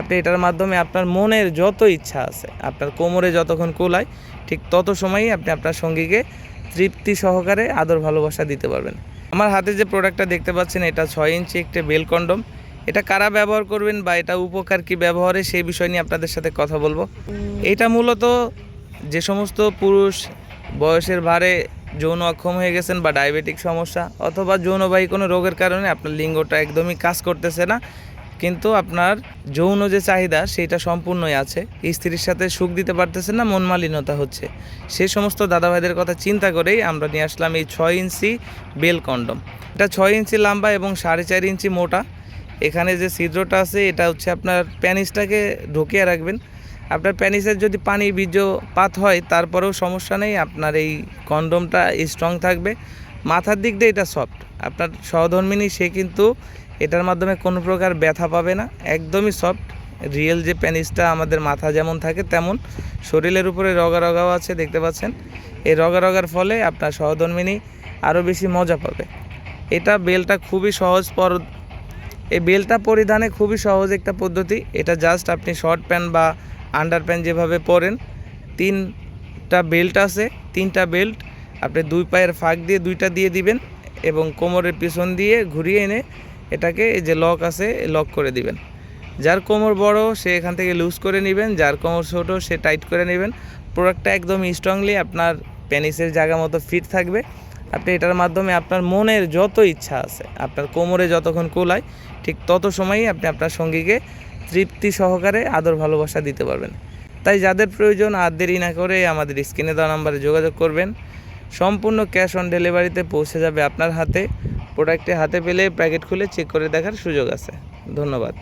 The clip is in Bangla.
আপনি এটার মাধ্যমে আপনার মনের যত ইচ্ছা আছে, আপনার কোমরে যতক্ষণ কোলায়, ঠিক তত সময়ই আপনি আপনার সঙ্গীকে তৃপ্তি সহকারে আদর ভালোবাসা দিতে পারবেন। আমার হাতে যে প্রোডাক্টটা দেখতে পাচ্ছেন, এটা ছয় ইঞ্চি একটা বেল কন্ডম। এটা কারা ব্যবহার করবেন বা এটা উপকার কি ব্যবহারে, সেই বিষয় নিয়ে আপনাদের সাথে কথা বলব। এটা মূলত যে সমস্ত পুরুষ বয়সের ভারে যৌন অক্ষম হয়ে গেছেন বা ডায়াবেটিক সমস্যা অথবা যৌনবাহী কোনো রোগের কারণে আপনার লিঙ্গটা একদমই কাজ করতেছে না কিন্তু আপনার যৌন যে চাহিদা, সেটা সম্পূর্ণই আছে। স্ত্রীর সাথে সুখ দিতে পারতেছেন না, মন মালিনতা হচ্ছে। সে সমস্ত দাদাভাইদের কথা চিন্তা করেই আমরা নিয়ে আসলাম এই ছয় ইঞ্চি বেল কন্ডম। এটা ছয় ইঞ্চি লম্বা এবং সাড়ে চার ইঞ্চি মোটা। এখানে যে ছিদ্রটা আছে, এটা হচ্ছে আপনার প্যানিসটাকে ঢুকিয়ে রাখবেন। আপনার প্যানিসের যদি পানি বীর্যপাত হয়, তারপরেও সমস্যা নেই। আপনার এই কন্ডমটা স্ট্রং থাকবে। মাথার দিক দিয়ে এটা সফট আপনার সহধর্মিনী, সে কিন্তু এটার মাধ্যমে কোনো প্রকার ব্যথা পাবে না। একদমই সফট রিয়েল যে প্যানিসটা আমাদের মাথা যেমন থাকে তেমন। শরীরের উপরে রগা রগাও আছে, দেখতে পাচ্ছেন? এই রগা রগার ফলে আপনার সহধর্মিনী আরও বেশি মজা পাবে। এটা বেলটা খুবই সহজ পর, এই বেল্টটা পরিধানে খুবই সহজ একটা পদ্ধতি। এটা জাস্ট আপনি শর্ট প্যান্ট বা আন্ডার প্যান্ট যেভাবে পরেন, তিনটা বেল্ট আছে, তিনটা বেল্ট আপনি দুই পায়ের ফাঁক দিয়ে দুইটা দিয়ে দিবেন এবং কোমরের পিছন দিয়ে ঘুরিয়ে এনে এটাকে যে লক আছে লক করে দিবেন। যার কোমর বড়, সে এখান থেকে লুজ করে নেবেন, যার কোমর ছোট, সে টাইট করে নেবেন। প্রোডাক্টটা একদম স্ট্রংলি আপনার পেনিসের জায়গা মতো ফিট থাকবে। আপনি এটার মাধ্যমে আপনার মনের যত ইচ্ছা আছে, আপনার কোমরে যতক্ষণ কোলায়, ঠিক তত সময়ই আপনি আপনার সঙ্গীকে তৃপ্তি সহকারে আদর ভালোবাসা দিতে পারবেন। তাই যাদের প্রয়োজন আর দেরি না করে আমাদের স্ক্রিনে দেওয়া নাম্বারে যোগাযোগ করবেন। সম্পূর্ণ ক্যাশ অন ডেলিভারিতে পৌঁছে যাবে আপনার হাতে। প্রোডাক্টটি হাতে পেলে প্যাকেট খুলে চেক করে দেখার সুযোগ আছে। ধন্যবাদ।